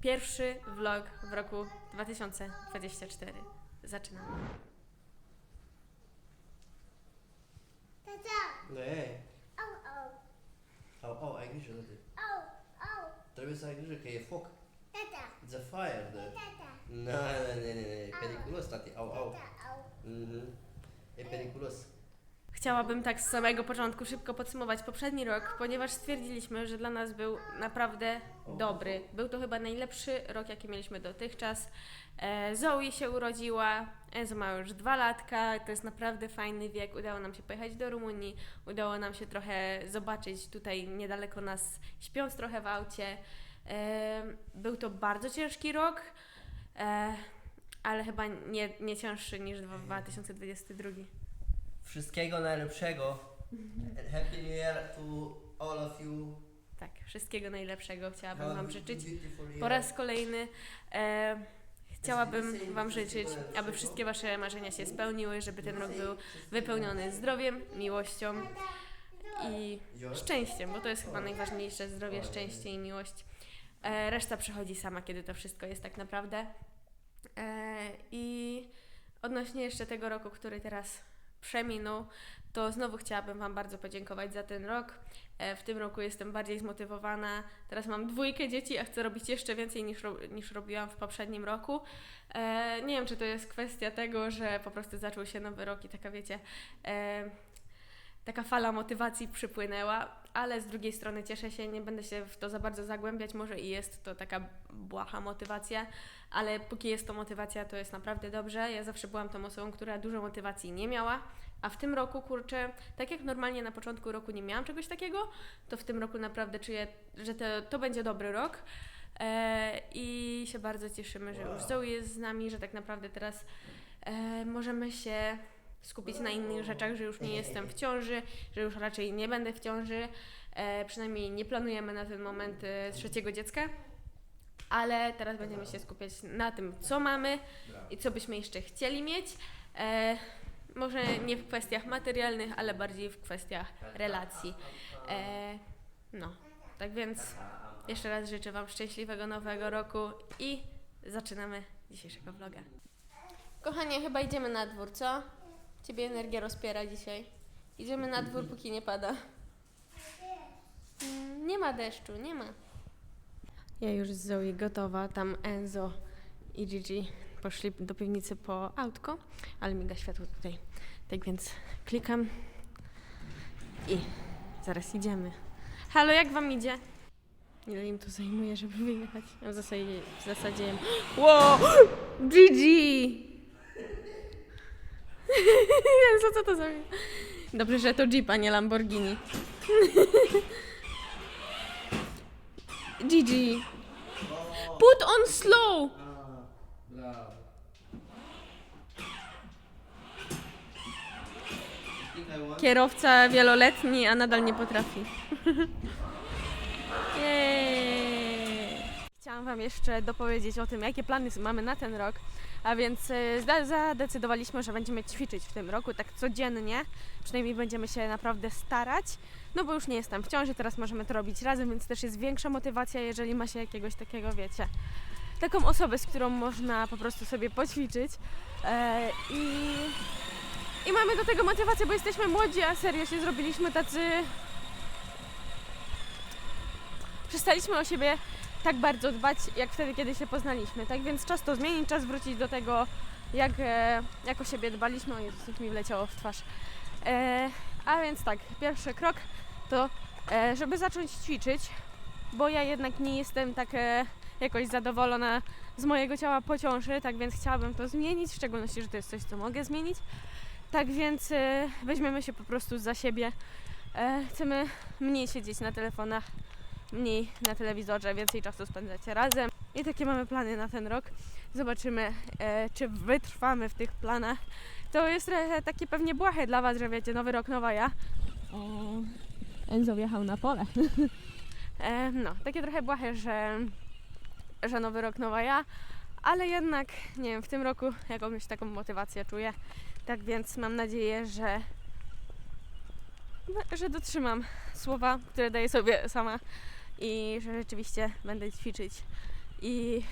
Pierwszy vlog w roku 2024. Zaczynamy. Tata, 네. au, au, Oh, oh, eigentlich schon. au, au, Trebuie să ai grijă că e foc. tata, It's a fire. The... tata, Nu, nu, nu, nu, e periculos, tati. Au, au. tata, au. Mhm. E periculos. Chciałabym tak z samego początku szybko podsumować poprzedni rok, ponieważ stwierdziliśmy, że dla nas był naprawdę dobry. Był to chyba najlepszy rok, jaki mieliśmy dotychczas. E, Zoe się urodziła, Enzo ma już dwa latka, to jest naprawdę fajny wiek. Udało nam się pojechać do Rumunii, udało nam się trochę zobaczyć tutaj niedaleko nas, śpiąc trochę w aucie. E, Był to bardzo ciężki rok, e, ale chyba nie, nie cięższy niż 2022. Wszystkiego najlepszego. And Happy New Year to all of you. Tak, wszystkiego najlepszego chciałabym Have Wam życzyć. beautiful year. Po raz kolejny e, chciałabym Wam życzyć, aby wszystkie Wasze marzenia się spełniły, żeby ten rok był wypełniony zdrowiem, miłością i szczęściem, bo to jest chyba najważniejsze zdrowie, szczęście i miłość. E, reszta przychodzi sama, kiedy to wszystko jest tak naprawdę. E, I odnośnie jeszcze tego roku, który teraz przeminął, to znowu chciałabym Wam bardzo podziękować za ten rok. E, W tym roku jestem bardziej zmotywowana. Teraz mam dwójkę dzieci, a chcę robić jeszcze więcej niż, niż robiłam w poprzednim roku. E, nie wiem, czy to jest kwestia tego, że po prostu zaczął się nowy rok i taka wiecie, e, taka fala motywacji przypłynęła, ale z drugiej strony cieszę się, nie będę się w to za bardzo zagłębiać, może i jest to taka błaha motywacja, ale póki jest to motywacja, to jest naprawdę dobrze. Ja zawsze byłam tą osobą, która dużo motywacji nie miała, a w tym roku, kurczę, tak jak normalnie na początku roku nie miałam czegoś takiego, to w tym roku naprawdę czuję, że to, to będzie dobry rok. E, I się bardzo cieszymy, że już Zoe jest z nami, że tak naprawdę teraz e, możemy się skupić na innych rzeczach, że już nie jestem w ciąży, że już raczej nie będę w ciąży. E, przynajmniej nie planujemy na ten moment e, trzeciego dziecka. Ale teraz będziemy się skupiać na tym, co mamy i co byśmy jeszcze chcieli mieć. E, może nie w kwestiach materialnych, ale bardziej w kwestiach relacji. E, no, tak więc jeszcze raz życzę Wam szczęśliwego nowego roku i zaczynamy dzisiejszego vloga. Kochanie, chyba idziemy na dwór, co? Ciebie energia rozpiera dzisiaj. Idziemy na dwór, póki nie pada. Mm, Nie ma deszczu, nie ma. Ja już z Zoe gotowa, tam Enzo i Gigi poszli do piwnicy po autko, ale miga światło tutaj. Tak więc klikam i zaraz idziemy. Halo, jak wam idzie? Ile im to zajmuje, żeby wyjechać? Ja w zasadzie, w zasadzie... Wow! Gigi! Jezu, co to za... Dobrze, że to Jeep, a nie Lamborghini. Gigi! Put on slow! Kierowca wieloletni, a nadal nie potrafi. Jej. Chciałam Wam jeszcze dopowiedzieć o tym, jakie plany mamy na ten rok. A więc zda- zadecydowaliśmy, że będziemy ćwiczyć w tym roku tak codziennie. Przynajmniej będziemy się naprawdę starać. No bo już nie jestem w ciąży, teraz możemy to robić razem, więc też jest większa motywacja, jeżeli ma się jakiegoś takiego, wiecie, taką osobę, z którą można po prostu sobie poćwiczyć. E, I i mamy do tego motywację, bo jesteśmy młodzi, a serio się zrobiliśmy tacy. Przestaliśmy o siebie tak bardzo dbać, jak wtedy, kiedy się poznaliśmy. Tak więc czas to zmienić, czas wrócić do tego, jak, e, jak o siebie dbaliśmy. O Jezus, mi wleciało w twarz. E, a więc tak, pierwszy krok to, e, żeby zacząć ćwiczyć, bo ja jednak nie jestem tak e, jakoś zadowolona z mojego ciała po ciąży, tak więc chciałabym to zmienić, w szczególności, że to jest coś, co mogę zmienić. Tak więc e, weźmiemy się po prostu za siebie. E, chcemy mniej siedzieć na telefonach, mniej na telewizorze, więcej czasu spędzać razem. I takie mamy plany na ten rok. Zobaczymy, e, czy wytrwamy w tych planach. To jest trochę takie pewnie błahe dla Was, że wiecie, nowy rok, nowa ja. E, Enzo wjechał na pole. e, no, takie trochę błahe, że, że nowy rok, nowa ja. Ale jednak, nie wiem, w tym roku jakąś taką motywację czuję. Tak więc mam nadzieję, że, że dotrzymam słowa, które daję sobie sama i że rzeczywiście będę ćwiczyć i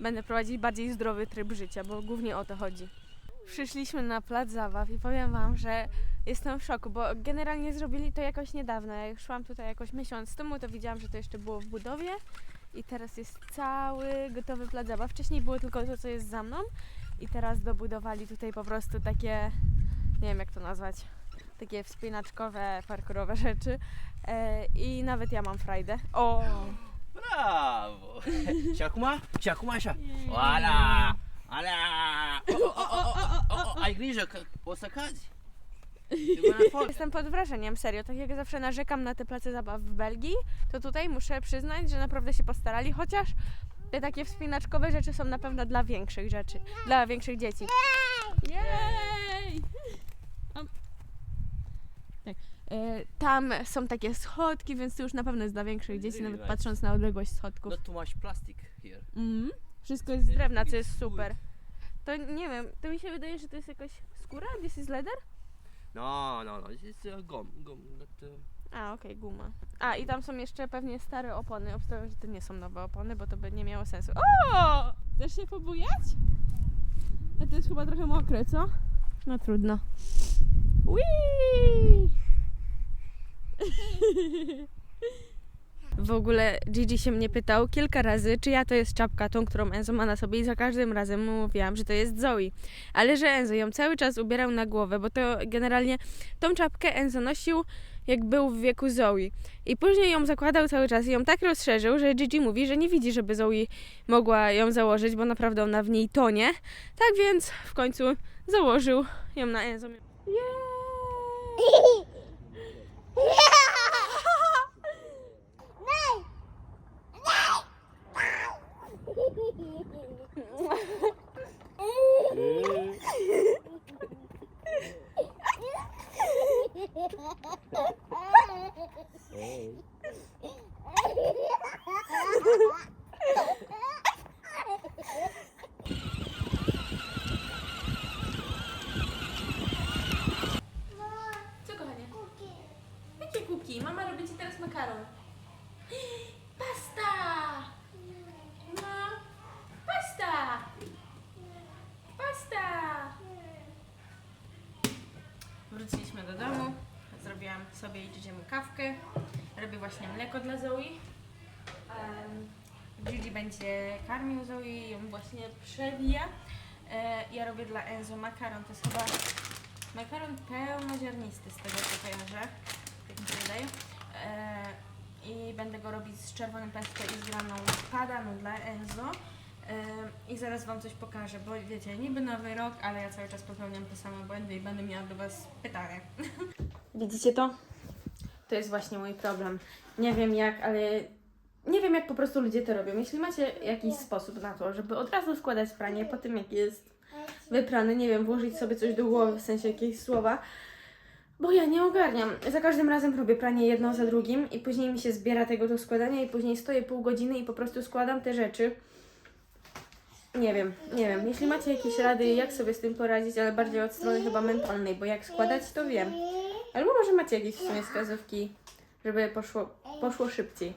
będę prowadzić bardziej zdrowy tryb życia, bo głównie o to chodzi. Przyszliśmy na plac zabaw i powiem Wam, że jestem w szoku, bo generalnie zrobili to jakoś niedawno. Jak szłam tutaj jakoś miesiąc temu, to widziałam, że to jeszcze było w budowie i teraz jest cały gotowy plac zabaw. Wcześniej było tylko to, co jest za mną i teraz dobudowali tutaj po prostu takie, nie wiem jak to nazwać, takie wspinaczkowe, parkurowe rzeczy e, i nawet ja mam frajdę. O! Oh, oh, ai grijă că o cazi. E bună foc. Jestem pod wrażeniem, serio. Tak jak zawsze narzekam na te place zabaw w Belgii, to tutaj muszę przyznać, że naprawdę się postarali, chociaż te takie wspinaczkowe rzeczy są na pewno dla większych rzeczy, dla większych dzieci. Jej! Am- Tak. E, Tam są takie schodki, więc to już na pewno jest dla większych dzieci, nawet patrząc na odległość schodków. Not too much plastic here. Mhm. Wszystko jest z drewna, co jest super. To nie wiem, to mi się wydaje, że to jest jakaś skóra? This is leather? No, no, no. This is uh, gum. Gum. Not, uh, A, okej, guma. A, i tam są jeszcze pewnie stare opony. Obstawiam, że to nie są nowe opony, bo to by nie miało sensu. O! Chcesz się pobujać? A to jest chyba trochę mokre, co? No trudno. Whee! W ogóle Gigi się mnie pytał kilka razy, czy ja to jest czapka, tą, którą Enzo ma na sobie i za każdym razem mówiłam, że to jest Zoe. Ale że Enzo ją cały czas ubierał na głowę, bo to generalnie tą czapkę Enzo nosił jak był w wieku Zoe. I później ją zakładał cały czas i ją tak rozszerzył, że Gigi mówi, że nie widzi, żeby Zoe mogła ją założyć, bo naprawdę ona w niej tonie. Tak więc w końcu założył ją na Enzo. Jej! Oh. Sobie i Gigiemu kawkę. Robię właśnie mleko dla Zoe. Gigi będzie karmił Zoe i ją właśnie przewija. E, ja robię dla Enzo makaron. To jest chyba Makaron pełnoziarnisty z tego co kojarzę, tak mi się wydaje. E, I będę go robić z czerwonym pesto i z graną padaną dla Enzo. E, I zaraz Wam coś pokażę, bo wiecie, niby nowy rok, ale ja cały czas popełniam te same błędy i będę miała do Was pytanie. Widzicie to? To jest właśnie mój problem. Nie wiem jak, ale nie wiem jak po prostu ludzie to robią. Jeśli macie jakiś sposób na to, żeby od razu składać pranie po tym jak jest wyprany, nie wiem, włożyć sobie coś do głowy, w sensie jakieś słowa, bo ja nie ogarniam. Za każdym razem robię pranie jedno za drugim i później mi się zbiera tego do składania i później stoję pół godziny i po prostu składam te rzeczy. Nie wiem, nie wiem. Jeśli macie jakieś rady, jak sobie z tym poradzić, ale bardziej od strony chyba mentalnej, bo jak składać, to wiem. Albo może macie jakieś w sumie wskazówki, żeby poszło, poszło szybciej.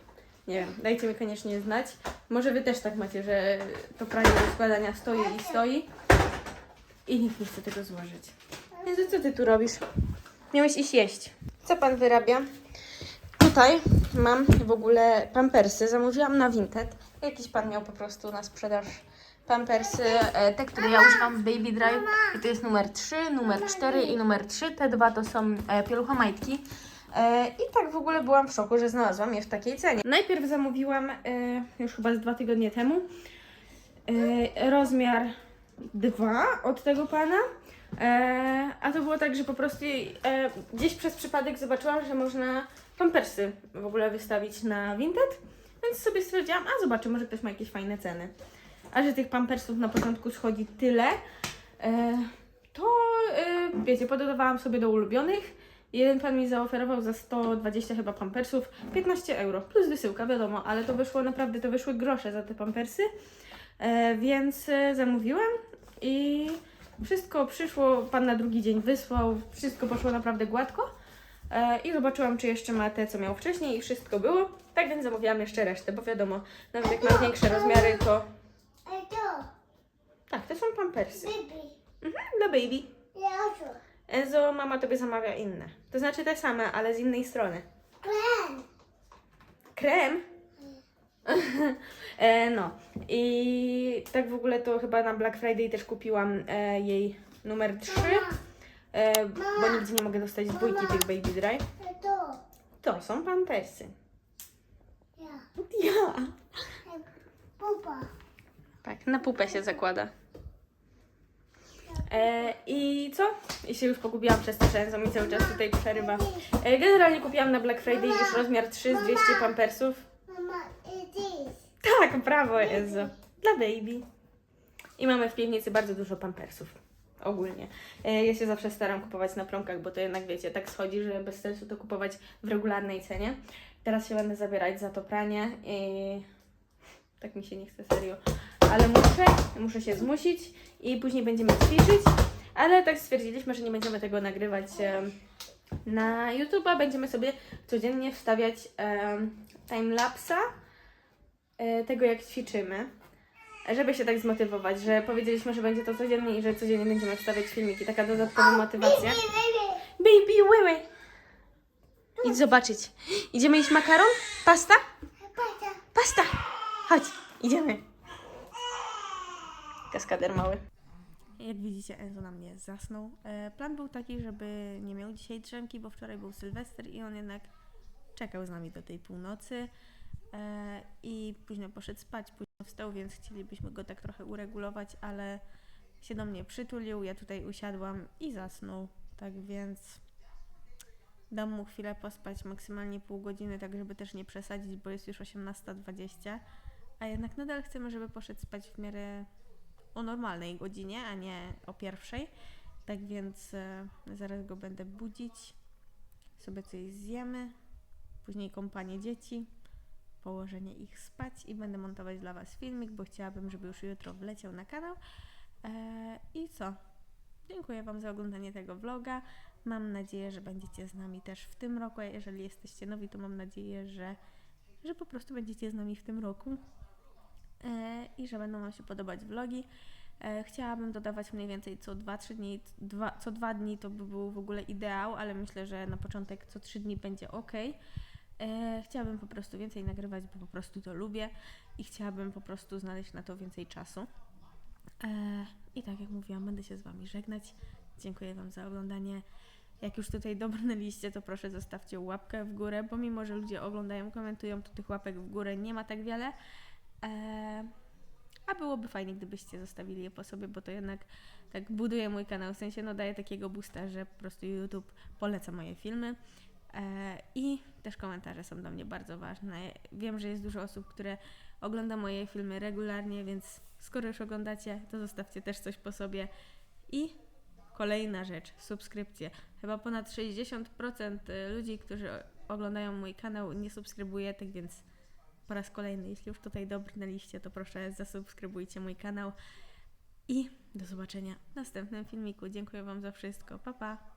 Nie wiem, dajcie mi koniecznie znać. Może wy też tak macie, że to pranie do składania stoi i stoi i nikt nie chce tego złożyć. Jezu, co ty tu robisz? Miałeś iść jeść. Co pan wyrabia? Tutaj mam w ogóle pampersy. Zamówiłam na Vinted. Jakiś pan miał po prostu na sprzedaż pampersy, e, te, które ja używam w Baby Dry. I to jest numer 3, numer 4 i numer 3. Te dwa to są e, pieluchomajtki. E, I tak w ogóle byłam w szoku, że znalazłam je w takiej cenie. Najpierw zamówiłam już chyba z dwa tygodnie temu rozmiar 2 od tego pana. A to było tak, że po prostu gdzieś przez przypadek zobaczyłam, że można pampersy w ogóle wystawić na Vinted, więc sobie stwierdziłam, a zobaczę, może ktoś ma jakieś fajne ceny. A że tych pampersów na początku schodzi tyle, e, to e, wiecie, pododawałam sobie do ulubionych. Jeden pan mi zaoferował za 120 chyba pampersów 15 euro, plus wysyłka, wiadomo, ale to wyszło naprawdę, to wyszły grosze za te pampersy, e, więc zamówiłam i wszystko przyszło, pan na drugi dzień wysłał, wszystko poszło naprawdę gładko. I zobaczyłam, czy jeszcze ma te, co miał wcześniej, i wszystko było. Tak więc zamówiłam jeszcze resztę, bo wiadomo, nawet jak mam większe rozmiary, to... Tak, to są pampersy. Baby. Mhm, dla baby. To. Enzo, mama tobie zamawia inne. To znaczy te same, ale z innej strony. Plan. Krem? e, no. I tak w ogóle to chyba na Black Friday też kupiłam e, jej numer 3. E, bo nigdzie nie mogę dostać dwójki tych Baby Dry. A to. To są pampersy. Ja. Ja. Pupa. Tak, na pupę się zakłada. E, I co? I się już pogubiłam przez to, Enzo mi cały czas tutaj przerywa. E, generalnie kupiłam na Black Friday już rozmiar 3 z 200 pampersów. Tak, brawo Enzo. Dla baby. I mamy w piwnicy bardzo dużo pampersów. Ogólnie. E, Ja się zawsze staram kupować na promkach, bo to jednak wiecie, tak schodzi, że bez sensu to kupować w regularnej cenie. Teraz się będę zabierać za to pranie i tak mi się nie chce serio. Ale muszę, muszę się zmusić i później będziemy ćwiczyć. Ale tak stwierdziliśmy, że nie będziemy tego nagrywać na YouTube'a. Będziemy sobie codziennie wstawiać timelapsa e, tego, jak ćwiczymy, żeby się tak zmotywować, że powiedzieliśmy, że będzie to codziennie i że codziennie będziemy wstawiać filmiki. Taka dodatkowa motywacja. Baby, baby. Baby, wyły! Idź zobaczyć. Idziemy jeść makaron? Pasta? Pata. Pasta! Chodź, idziemy. Kaskader mały. Jak widzicie, Enzo na mnie zasnął. E, plan był taki, żeby nie miał dzisiaj drzemki, bo wczoraj był Sylwester i on jednak czekał z nami do tej północy. E, I późno poszedł spać, późno wstał, więc chcielibyśmy go tak trochę uregulować, ale się do mnie przytulił, ja tutaj usiadłam i zasnął. Tak więc dam mu chwilę pospać, maksymalnie pół godziny, tak żeby też nie przesadzić, bo jest już 18.20, a jednak nadal chcemy, żeby poszedł spać w miarę o normalnej godzinie, a nie o pierwszej. Tak więc e, zaraz go będę budzić, sobie coś zjemy, później kąpanie dzieci, położenie ich spać i będę montować dla Was filmik, bo chciałabym, żeby już jutro wleciał na kanał. E, I co? Dziękuję Wam za oglądanie tego vloga. Mam nadzieję, że będziecie z nami też w tym roku, a jeżeli jesteście nowi, to mam nadzieję, że, że po prostu będziecie z nami w tym roku i że będą Wam się podobać vlogi. E, chciałabym dodawać mniej więcej co 2-3 dni, dwa, co 2 dni to by był w ogóle ideał, ale myślę, że na początek co 3 dni będzie ok. E, chciałabym po prostu więcej nagrywać, bo po prostu to lubię i chciałabym po prostu znaleźć na to więcej czasu. E, I tak jak mówiłam, będę się z Wami żegnać. Dziękuję Wam za oglądanie. Jak już tutaj dobrnęliście, to proszę zostawcie łapkę w górę, bo mimo, że ludzie oglądają, komentują, to tych łapek w górę nie ma tak wiele. E, a byłoby fajnie, gdybyście zostawili je po sobie, bo to jednak tak buduje mój kanał, w sensie no daje takiego boosta, że po prostu YouTube poleca moje filmy. E, I też komentarze są dla mnie bardzo ważne. Wiem, że jest dużo osób, które ogląda moje filmy regularnie, więc skoro już oglądacie, to zostawcie też coś po sobie. I kolejna rzecz, subskrypcje. Chyba ponad 60% ludzi, którzy oglądają mój kanał, nie subskrybuje, tak więc po raz kolejny, jeśli już tutaj dobrnęliście, to proszę zasubskrybujcie mój kanał. I do zobaczenia w następnym filmiku. Dziękuję Wam za wszystko. Pa, pa!